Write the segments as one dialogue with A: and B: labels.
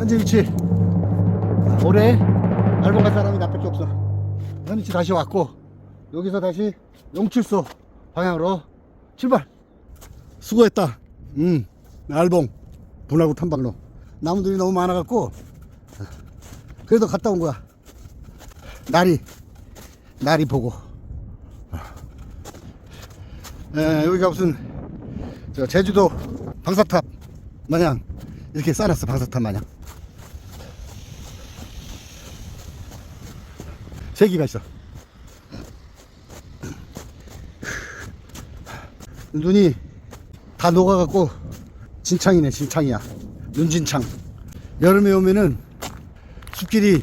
A: 현재 위치. 올해 알봉 갈 사람이 나밖에 없어. 현재 위치 다시 왔고 여기서 다시 용출소 방향으로 출발. 수고했다. 음 알봉 분할구 탐방로. 나무들이 너무 많아갖고 그래도 갔다 온 거야. 날이 날이 보고. 에, 여기가 무슨 저 제주도 방사탑 마냥 이렇게 쌓아놨어 방사탑 마냥 세 개가 있어. 눈이 다 녹아갖고 진창이네 진창이야. 눈진창. 여름에 오면은 숲길이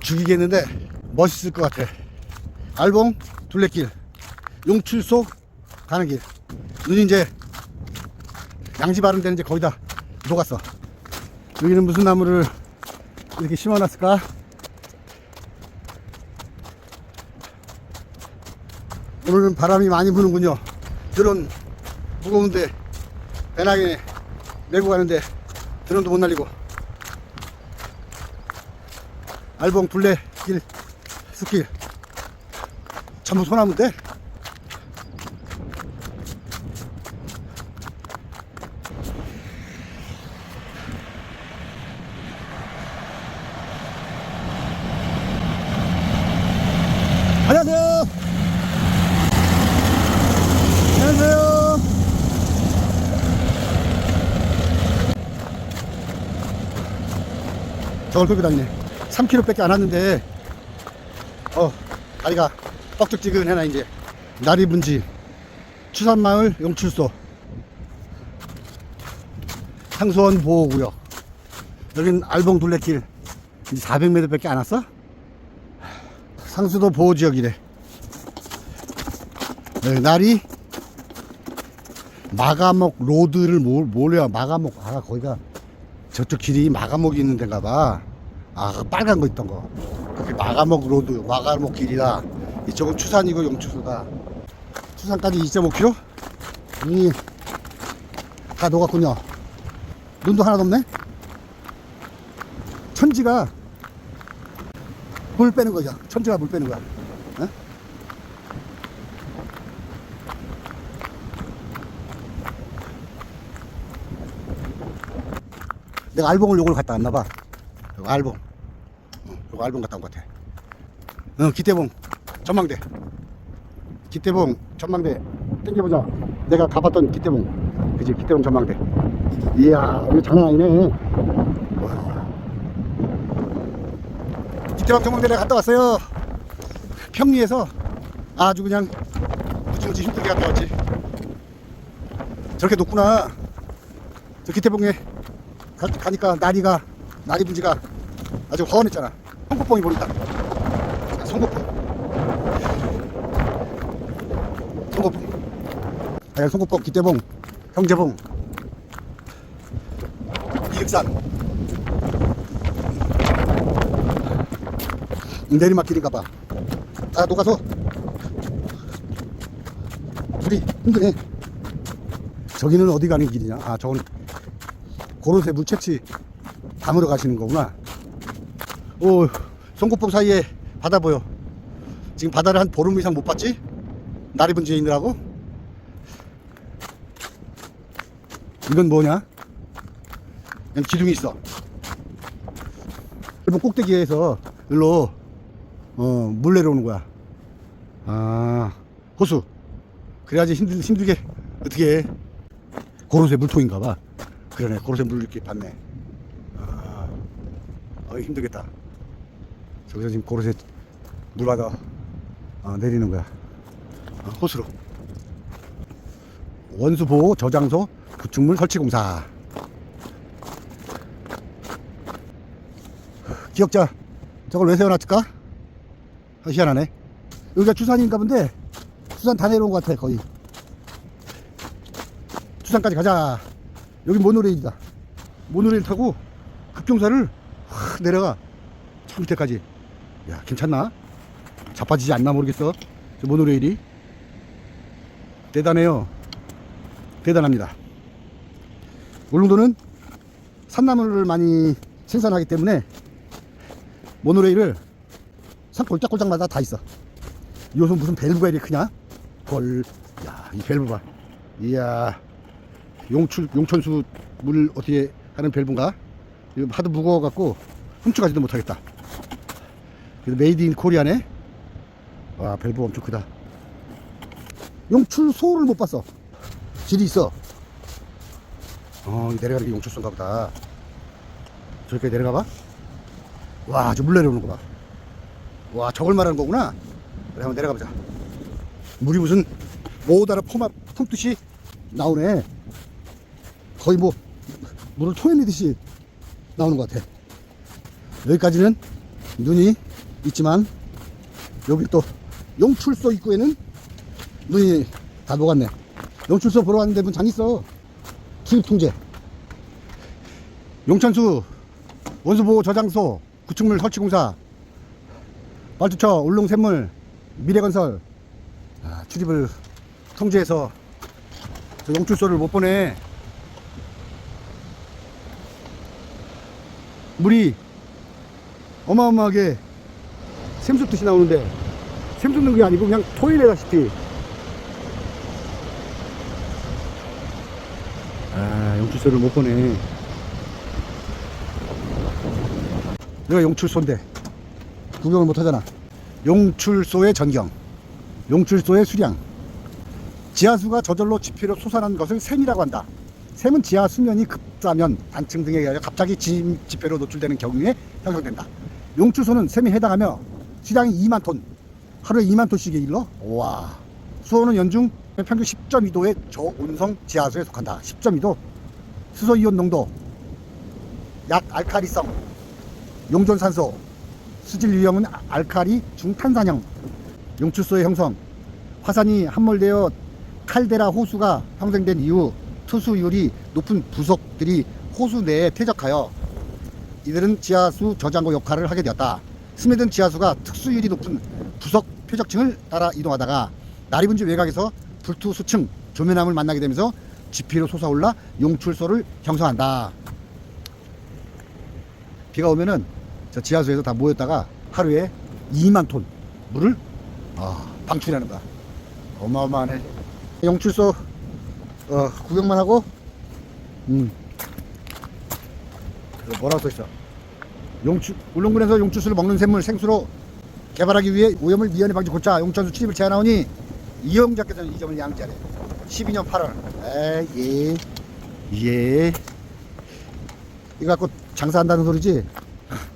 A: 죽이겠는데 멋있을 것 같아. 알봉 둘레길. 용출소 가는 길. 눈이 이제 양지 바른데는 이제 거의 다 녹았어. 여기는 무슨 나무를 이렇게 심어놨을까 오늘은 바람이 많이 부는군요. 드론 무거운데 배낭에 메고 가는데 드론도 못 날리고. 알봉 둘레길 숲길. 전부 소나무인데 안녕하세요 안녕하세요 저걸 끌고 다니네 3km밖에 안 왔는데 어 다리가 뻑적지근해나 이제 날이 분지 추산마을 용출소 상수원 보호구역 여긴 알봉 둘레길 이제 400m 밖에 안 왔어? 상수도 보호지역이래 네, 날이 마가목 로드를 뭘, 뭘래요 마가목 아 거기가 저쪽 길이 마가목이 있는 데인가 봐. 아, 그 빨간 거 있던 거. 그게 마가목 로드, 마가목 길이다. 이쪽은 추산이고 용추소다. 추산까지 2.5km? 이, 다 녹았군요. 눈도 하나도 없네? 천지가 물 빼는 거죠. 천지가 물 빼는 거야. 어? 내가 알봉을 요걸 갔다 왔나 봐. 요거 알봉. 어, 요거 알봉 갔다 온 것 같아. 어, 기태봉 전망대. 기태봉 전망대 땡겨보자. 내가 가봤던 기태봉. 그지 기태봉 전망대. 이야, 이거 장난 아니네. 와. 기태봉 전망대 내가 갔다 왔어요. 평리에서 아주 그냥 무지무지 힘들게 갔다 왔지. 저렇게 높구나. 저 기태봉에 가, 가니까 나리가 나리 분지가 아주 허원했잖아. 송곳봉이 보인다. 자, 송곳봉. 송곳봉. 아, 송곳봉, 기대봉, 형제봉, 이륵산. 내리막길인가 봐. 다 녹아서 물이 힘드네. 저기는 어디 가는 길이냐? 아, 저건 고로쇠 물채취 담으러 가시는 거구나. 오, 송곳봉 사이에 바다 보여. 지금 바다를 한 보름 이상 못 봤지? 날이 분지에 있느라고? 이건 뭐냐? 그냥 기둥이 있어. 일본 꼭대기에서 일로 어, 물 내려오는 거야. 아, 호수. 그래야지 힘들, 힘들게 어떻게 해. 고로쇠 물통인가 봐. 그러네 고로쇠 물 이렇게 받네 아, 어, 힘들겠다 저기서 지금 고로쇠 물 받아 어, 내리는 거야 어, 호수로 원수보호 저장소 구축물 설치공사 기억자 저걸 왜 세워놨을까? 아, 희한하네 여기가 추산인가 본데 추산 다 내려온 것 같아 거의 추산까지 가자 여기 모노레일이다. 모노레일 타고 급경사를 확 내려가. 저 밑에까지. 야, 괜찮나? 자빠지지 않나 모르겠어. 저 모노레일이. 대단해요. 대단합니다. 울릉도는 산나물을 많이 생산하기 때문에 모노레일을 산 골짝골짝마다 다 있어. 요즘 무슨 밸브가 이렇게 크냐? 걸, 야, 이 밸브 봐. 이야, 용출, 용천수 물 어떻게 하는 밸브인가? 하도 무거워갖고 훔쳐가지도 못하겠다. 메이드 인 코리아네? 와, 밸브 엄청 크다. 용출소를 못 봤어. 질이 있어. 어, 이 내려가는 게 용출소인가 보다. 저렇게 내려가 봐. 와, 저 물 내려오는 거 봐. 와, 저걸 말하는 거구나. 그래, 한번 내려가 보자. 물이 무슨 모다라 포마 품듯이 나오네. 거의 뭐 물을 토해내듯이 나오는 것 같아. 여기까지는 눈이 있지만 여기 또 용출소 입구에는 눈이 다 녹았네. 용출소 보러 왔는데 문 장 있어. 출입 통제. 용천수 원수보호 저장소 구축물 설치공사 말투처 울릉샘물 미래건설 아, 출입을 통제해서 저 용출소를 못 보내 물이 어마어마하게 샘솟듯이 나오는데 샘솟는 게 아니고 그냥 토일레다시피. 아 용출소를 못 보내 여기가 용출소인데 구경을 못 하잖아. 용출소의 전경 용출소의 수량. 지하수가 저절로 지표로 솟아난 것을 샘이라고 한다. 샘은 지하 수면이 급사면 단층 등에 의하여 갑자기 지, 지표로 노출되는 경우에 형성된다. 용출소는 샘에 해당하며 수량이 2만 톤. 하루에 2만 톤씩에 일러? 와. 수온은 연중 평균 10.2도의 저온성 지하수에 속한다. 10.2도. 수소 이온 농도. 약 알카리성. 용존산소. 수질 유형은 아- 알카리 중탄산형. 용출소의 형성. 화산이 함몰되어 칼데라 호수가 형성된 이후 투수율이 높은 부속들이 호수 내에 퇴적하여 이들은 지하수 저장고 역할을 하게 되었다. 스며든 지하수가 특수율이 높은 부석 표적층을 따라 이동하다가 나리분지 외곽에서 불투 수층 조면암을 만나게 되면서 지피로 솟아올라 용출소를 형성한다. 비가 오면은 저 지하수에서 다 모였다가 하루에 2만 톤 물을 아, 방출하는 거야. 어마어마하네. 용출소 어, 구경만 하고 음. 뭐라고 써 있어? 용출 울릉군에서 용출수를 먹는 샘물 생수로 개발하기 위해 오염을 미연에 방지 고차 용천수 출입을 제한하오니 이용자께서는 이 점을 양지하래. 12년 8월. 에예 예. 이거 갖고 장사한다는 소리지?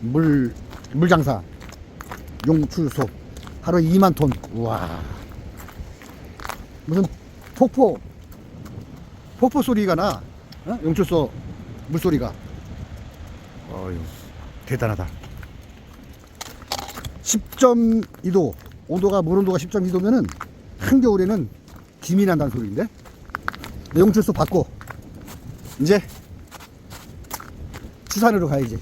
A: 물, 물 장사. 용출소. 하루에 2만 톤. 우와. 무슨 폭포. 폭포 소리가 나. 어? 용출소 물소리가. 어휴, 대단하다. 10.2도. 온도가, 물 온도가 10.2도면은 한겨울에는 김이 난다는 소리인데? 용출소 받고, 이제 수산으로 가야지.